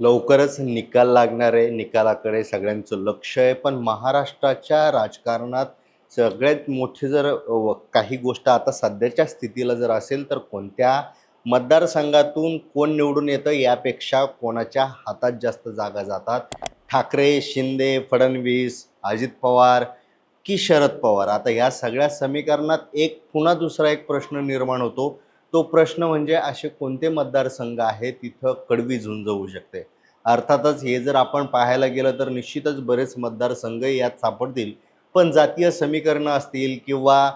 लवकरच निकाल लागणार आहे. निकालाकडे सगळ्यांचं लक्ष आहे. पण महाराष्ट्राच्या राजकारणात सगळ्यात मोठी जर काही गोष्ट आता सध्याच्या स्थितीला जर असेल तर कोणत्या मतदारसंघातून कोण निवडून येतं यापेक्षा कोणाच्या हातात जास्त जागा जातात? ठाकरे शिंदे फडणवीस अजित पवार की शरद पवार? आता या सगळ्या समीकरणात एक पुन्हा दुसरा एक प्रश्न निर्माण होतो. तो प्रश्न म्हणजे असे कोणते मतदारसंघ आहेत तिथं कडवी झुंज होऊ शकते? अर्थातच हे जर आपण पाहायला गेलं तर निश्चितच बरेच मतदारसंघ यात सापडतील. पण जातीय समीकरणं असतील किंवा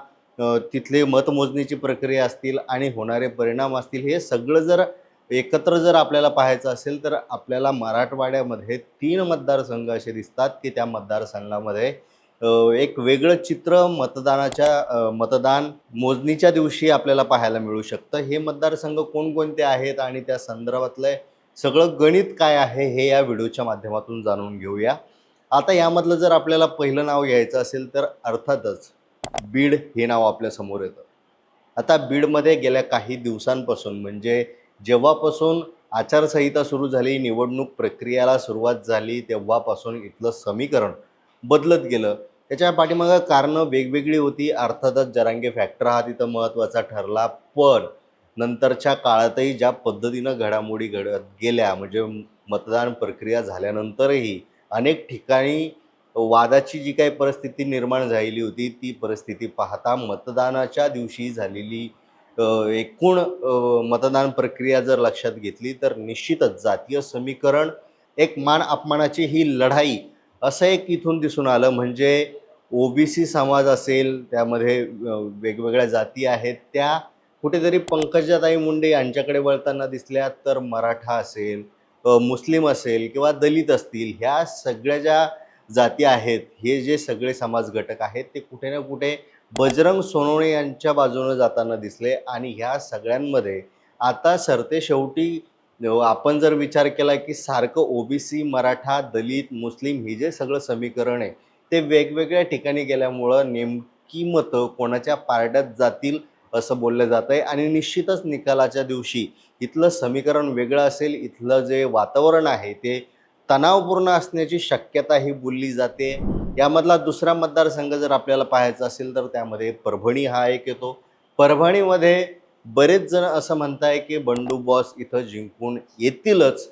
तिथले मतमोजणीची प्रक्रिया असतील आणि होणारे परिणाम असतील हे सगळं जर एकत्र जर आपल्याला पाहायचं असेल तर आपल्याला मराठवाड्यामध्ये तीन मतदारसंघ असे दिसतात की त्या मतदारसंघामध्ये एक वेगळं चित्र मतदानाच्या मतदान मोजणीच्या दिवशी आपल्याला पाहायला मिळू शकतं. हे मतदारसंघ कोणकोणते आहेत आणि त्या संदर्भातलं सगळं गणित काय आहे हे या व्हिडिओच्या माध्यमातून जाणून घेऊया. आता यामधलं जर आपल्याला पहिलं नाव घ्यायचं असेल तर अर्थातच बीड हे नाव आपल्यासमोर येतं. आता बीडमध्ये गेल्या काही दिवसांपासून म्हणजे जेव्हापासून आचारसंहिता सुरू झाली निवडणूक प्रक्रियाला सुरुवात झाली तेव्हापासून इथलं समीकरण बदलत गेलं. त्याच्या पाठीमागं कारणं वेगवेगळी होती. अर्थातच जरांगे फॅक्टर हा तिथं महत्त्वाचा ठरला. पण नंतरच्या काळातही ज्या पद्धतीनं घडामोडी घडत गेल्या म्हणजे मतदान प्रक्रिया झाल्यानंतरही अनेक ठिकाणी वादाची जी काही परिस्थिती निर्माण झालेली होती ती परिस्थिती पाहता मतदानाच्या दिवशी झालेली एकूण मतदान प्रक्रिया जर लक्षात घेतली तर निश्चितच जातीय समीकरण एक मान अपमानाची ही लढाई असं एक इथून दिसून आलं म्हणजे ओबीसी समाज असेल त्यामध्ये वेगवेगळ्या जाती आहेत त्या कुठेतरी पंकजाताई मुंडे यांच्याकडे वळताना दिसल्या तर मराठा असेल मुस्लिम असेल किंवा दलित असतील ह्या सगळ्या ज्या जाती आहेत हे जे सगळे समाज घटक आहेत ते कुठे ना कुठे बजरंग सोनवणे यांच्या बाजूने जाताना दिसले आणि ह्या सगळ्यांमध्ये आता सरते शेवटी आपण जर विचार केला की सारखं ओबीसी मराठा दलित मुस्लिम ही जे सगळं समीकरण आहे ते वेगवेगळ्या ठिकाणी गेल्यामुळं नेमकी मतं कोणाच्या पारड्यात जातील असं बोललं जात आहे आणि निश्चितच निकालाच्या दिवशी इथलं समीकरण वेगळं असेल इथलं जे वातावरण आहे ते तणावपूर्ण असण्याची शक्यता ही बोलली जाते. यामधला दुसरा मतदारसंघ जर आपल्याला पाहायचा असेल तर त्यामध्ये परभणी हा एक येतो. परभणीमध्ये बरेच जण असं म्हणताय की बंडू बॉस इथं जिंकून येतीलच.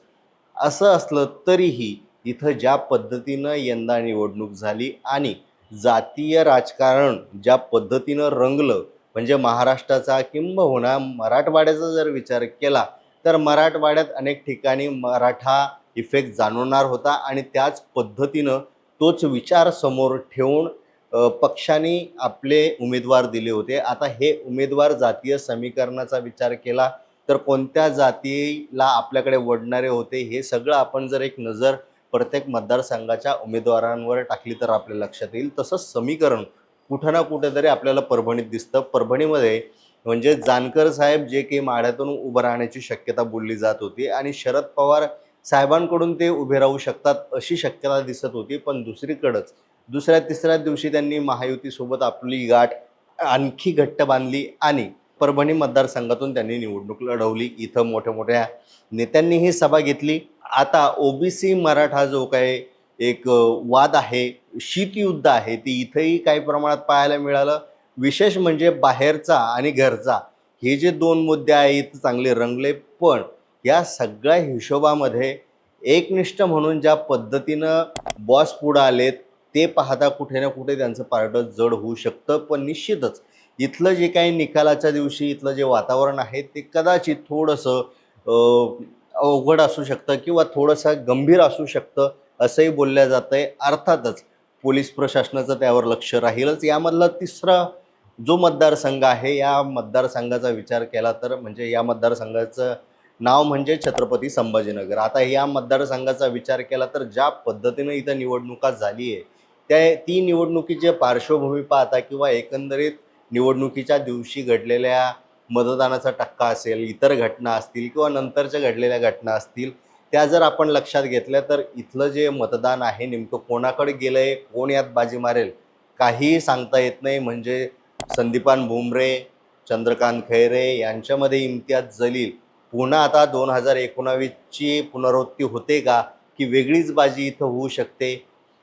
असं असलं तरीही इथं ज्या पद्धतीनं यंदा निवडणूक झाली आणि जातीय राजकारण ज्या पद्धतीनं रंगलं म्हणजे महाराष्ट्राचा किंबहुना मराठवाड्याचा जर विचार केला तर मराठवाड्यात अनेक ठिकाणी मराठा इफेक्ट जाणवणार होता आणि त्याच पद्धतीनं तोच विचार समोर ठेवून पक्षाने आपले उमेदवार दिले होते. आता हे उमेदवार जातीय समीकरणाचा विचार केला तर कोणत्या जातीला आपल्याकडे वडणारे होते हे सगळं आपण जर एक नजर प्रत्येक मतदारसंघाच्या उमेदवारांवर टाकली तर आपल्या लक्षात येईल. तसंच समीकरण कुठं ना कुठेतरी आपल्याला परभणीत दिसतं. परभणीमध्ये म्हणजे जानकर साहेब जे काही माढ्यातून उभं राहण्याची शक्यता बोलली जात होती आणि शरद पवार साहेबांकडून ते उभे राहू शकतात अशी शक्यता दिसत होती. पण दुसरीकडंच दुसऱ्या तिसऱ्या दिवशी त्यांनी महायुतीसोबत आपली गाठ आणखी घट्ट बांधली आणि परभणी मतदारसंघातून त्यांनी निवडणूक लढवली. इथं मोठ्या मोठ्या नेत्यांनी ही सभा घेतली. आता ओबीसी मराठा जो काय एक वाद आहे शीतयुद्ध आहे ती इथंही काही प्रमाणात पाहायला मिळालं. विशेष म्हणजे बाहेरचा आणि घरचा. हे जे दोन मुद्दे आहेत चांगले रंगले पण या सगळ्या हिशोबामध्ये एकनिष्ठ म्हणून ज्या पद्धतीनं बॉस पुढं आलेत ते पाहता कुठे ना कुठे त्यांचं पारडं जड होऊ शकतं पण निश्चितच इथलं जे काही निकालाच्या दिवशी इथलं जे वातावरण आहे ते कदाचित थोडंसं अवघड असू शकतं किंवा थोडंसं गंभीर असू शकतं असंही बोलल्या जातं आहे अर्थातच पोलीस प्रशासनाचं त्यावर लक्ष राहीलच. यामधला तिसरा जो मतदारसंघ आहे या मतदारसंघाचा विचार केला तर म्हणजे या मतदारसंघाचं नाव म्हणजे छत्रपती संभाजीनगर. आता या मतदारसंघाचा विचार केला तर ज्या पद्धतीनं इथं निवडणुका झाली आहे त्या ती निवडणुकीचे पार्श्वभूमी पाहता किंवा एकंदरीत निवडणुकीच्या दिवशी घडलेल्या मतदानाचा टक्का असेल इतर घटना असतील किंवा नंतरच्या घडलेल्या घटना असतील त्या जर आपण लक्षात घेतल्या तर इथलं जे मतदान आहे नेमकं कोणाकडे गेलं आहे कोण यात बाजी मारेल काहीही सांगता येत नाही. म्हणजे संदीपान भुमरे चंद्रकांत खैरे यांच्यामध्ये इम्तियाज जलील पुन्हा आता दोन हजार एकोणावीसची पुनरावृत्ती होते का की वेगळीच बाजी इथं होऊ शकते?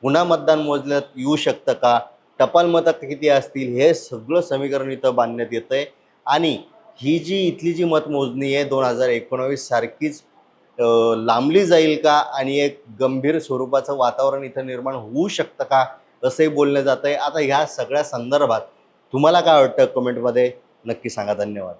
पुन्हा मतदान मोजण्यात येऊ शकतं का? टपाल मतं किती असतील? हे सगळं समीकरण इथं बांधण्यात येतं आहे आणि ही जी इथली जी मतमोजणी आहे दोन हजार एकोणावीस सारखीच लांबली जाईल का? आणि एक गंभीर स्वरूपाचं वातावरण इथं निर्माण होऊ शकतं का? असंही बोललं जातं आहे आता ह्या सगळ्या संदर्भात तुम्हाला काय वाटतं? कमेंटमध्ये नक्की सांगा. धन्यवाद.